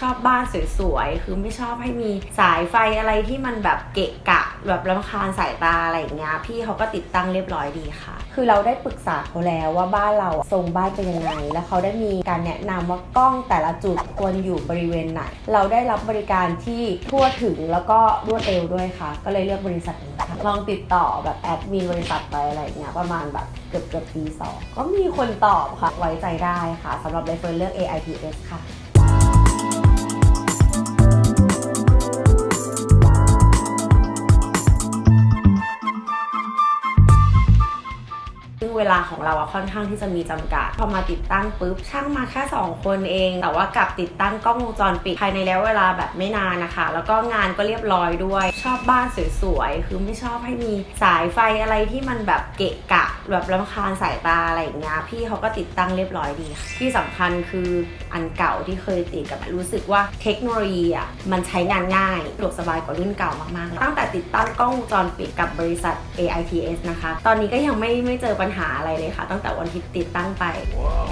ชอบบ้านสวยๆ คือไม่ชอบให้มีสายไฟอะไรที่มันแบบเกะกะ แบบรำคาญสายตาอะไรอย่างเงี้ย พี่เขาก็ติดตั้งเรียบร้อยดีค่ะ คือเราได้ปรึกษาเขาแล้วว่าบ้านเราทรงบ้านเป็นยังไง แล้วเขาได้มีการแนะนำว่ากล้องแต่ละจุดควรอยู่บริเวณไหน เราได้รับบริการที่ทั่วถึงแล้วก็รวดเร็วด้วยค่ะ ก็เลยเลือกบริษัทนี้ค่ะ ลองติดต่อแบบแอดมินบริษัทไปอะไรอย่างเงี้ยประมาณแบบเกือบเกือบปีสองก็มีคนตอบค่ะ ไว้ใจได้ค่ะสำหรับใบเฟิร์นเลือก AIPS ค่ะ เวลาของเราอะค่อนข้างที่จะมีจำกัด พอมาติดตั้งปุ๊บช่างมาแค่ 2 คนเอง แต่ว่ากลับติดตั้งกล้องวงจรปิดภายในแล้วเวลาแบบไม่นานนะคะ แล้วก็งานก็เรียบร้อยด้วย ชอบบ้านสวยๆ คือไม่ชอบให้มีสายไฟอะไรที่มันแบบเกะกะ แบบรำคาญสายตาอะไรอย่างเงี้ยพี่เขาก็ติดตั้งเรียบร้อยดีค่ะที่สำคัญคืออันเก่าที่เคยติดกับรู้สึกว่าเทคโนโลยีอะมันใช้งานง่ายสะดวกสบายกว่ารุ่นเก่ามากๆตั้งแต่ติดตั้งกล้องวงจรปิดกับบริษัท AITS นะคะ ตอนนี้ก็ยังไม่ไม่เจอปัญหาอะไรเลยค่ะ ตั้งแต่วันที่ติดตั้งไป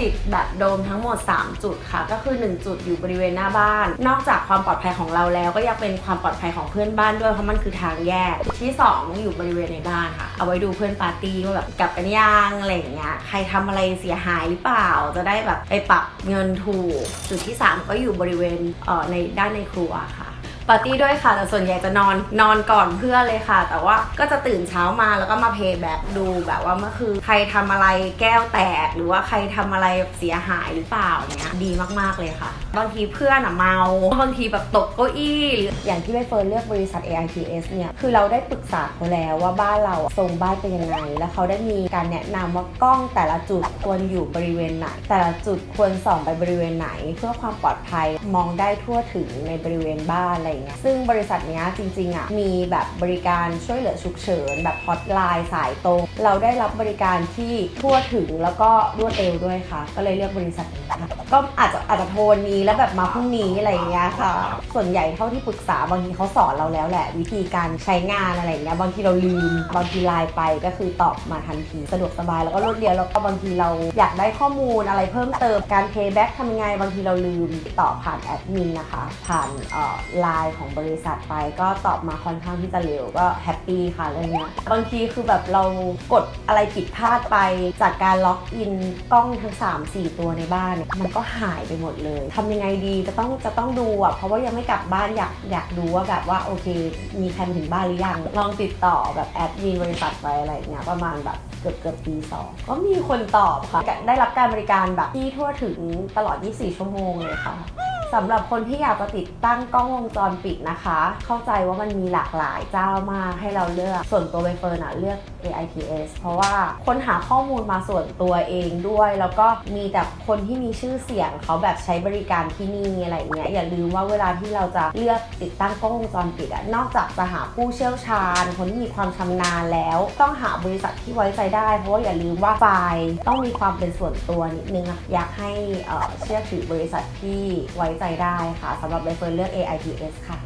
ติดแบบโดมทั้งหมด 3 จุดค่ะ ก็คือ 1 จุดอยู่บริเวณหน้าบ้าน นอกจากความปลอดภัยของเราแล้วก็ยังเป็นความปลอดภัยของเพื่อนบ้านด้วยเพราะมันคือทางแยกที่ 2 อยู่บริเวณในบ้านค่ะ เอาไว้ดูเพื่อนปาร์ตี้ว่าแบบกลับกันยังอะไรอย่างเงี้ยใครทำอะไรเสียหายหรือเปล่า จะได้แบบไปปรับเงินถูก จุดที่ 3 ก็อยู่บริเวณเอ่อในด้านในครัวค่ะปาร์ตี้ด้วยค่ะ แต่ส่วนใหญ่จะนอนนอนก่อนเพื่อเลยค่ะ แต่ว่าก็จะตื่นเช้ามาแล้วก็มาเพย์แบ็กดูแบบว่าเมื่อคืนใครทำอะไรแก้วแตก หรือว่าใครทำอะไรเสียหายหรือเปล่าเนี้ยดีมากๆเลยค่ะ บางทีเพื่อนอะเมา บางทีแบบตกเก้าอี้หรืออย่างที่ใบเฟิร์นเลือกบริษัท AITS เนี่ย คือเราได้ปรึกษาเขาแล้วว่าบ้านเราอะทรงบ้านเป็นยังไง แล้วเขาได้มีการแนะนำว่ากล้องแต่ละจุดควรอยู่บริเวณไหน แต่ละจุดควรส่องไปบริเวณไหน เพื่อความปลอดภัยมองได้ทั่วถึงในบริเวณบ้านอะไรอย่างเงี้ย ซึ่งบริษัทเนี้ยจริงๆอะมีแบบบริการช่วยเหลือฉุกเฉินแบบฮอตไลน์สายตรง เราได้รับบริการที่ทั่วถึงแล้วก็รวดเร็วด้วยค่ะ ก็เลยเลือกบริษัทนี้ค่ะก็อาจจะอาจจะโทรวันนี้แล้วแบบมาพรุ่งนี้อะไรเงี้ยค่ะ ส่วนใหญ่เท่าที่ปรึกษาบางทีเขาสอนเราแล้วแหละ วิธีการใช้งานอะไรเงี้ยบางทีเราลืมบางทีไลน์ไปก็คือตอบมาทันทีสะดวกสบายแล้วก็รวดเร็วแล้วก็บางทีเราอยากได้ข้อมูลอะไรเพิ่มเติมการเพย์แบ็กทำยังไงบางทีเราลืมติดต่อผ่านแอดมินนะคะ ผ่านไลน์ของบริษัทไปก็ตอบมาค่อนข้างที่จะเร็วก็แฮปปี้ค่ะเรื่องเนี้ยบางทีคือแบบเรากดอะไรผิดพลาดไปจากการล็อกอินกล้องทั้ง 3 4 ตัวในบ้านเนี่ยมันก็หายไปหมดเลยทำยังไงดีจะต้องจะต้องดูอะเพราะว่ายังไม่กลับบ้านอยากอยากดูว่าแบบว่าโอเค มีใครถึงบ้านหรือยังลองติดต่อแบบแอดมินบริษัทไปอะไรเงี้ยประมาณแบบเกือบเกือบปีสองก็มีคนตอบค่ะได้รับการบริการแบบที่ทั่วถึงตลอด 24 ชั่วโมงเลยค่ะ สำหรับคนที่อยากจะติดตั้งกล้องวงจรปิดนะคะ เข้าใจว่ามันมีหลากหลายเจ้ามากให้เราเลือกส่วนตัวใบเฟิร์นอะเลือก AITS เพราะว่าคนหาข้อมูลมาส่วนตัวเองด้วย แล้วก็มีแต่คนที่มีชื่อเสียงเขาแบบใช้บริการที่นี่อะไรอย่างเงี้ยอย่าลืมว่าเวลาที่เราจะเลือกติดตั้งกล้องวงจรปิดอะนอกจากจะหาผู้เชี่ยวชาญ คนที่มีความชำนาญแล้ว ต้องหาบริษัทที่ไว้ใจได้ เพราะว่าอย่าลืมว่าไฟล์ต้องมีความเป็นส่วนตัวนิดนึงอะอยากให้เอ่อเชื่อถือบริษัทที่ไว้ใจได้ค่ะสำหรับใบเฟิร์นเลือก AIPS ค่ะ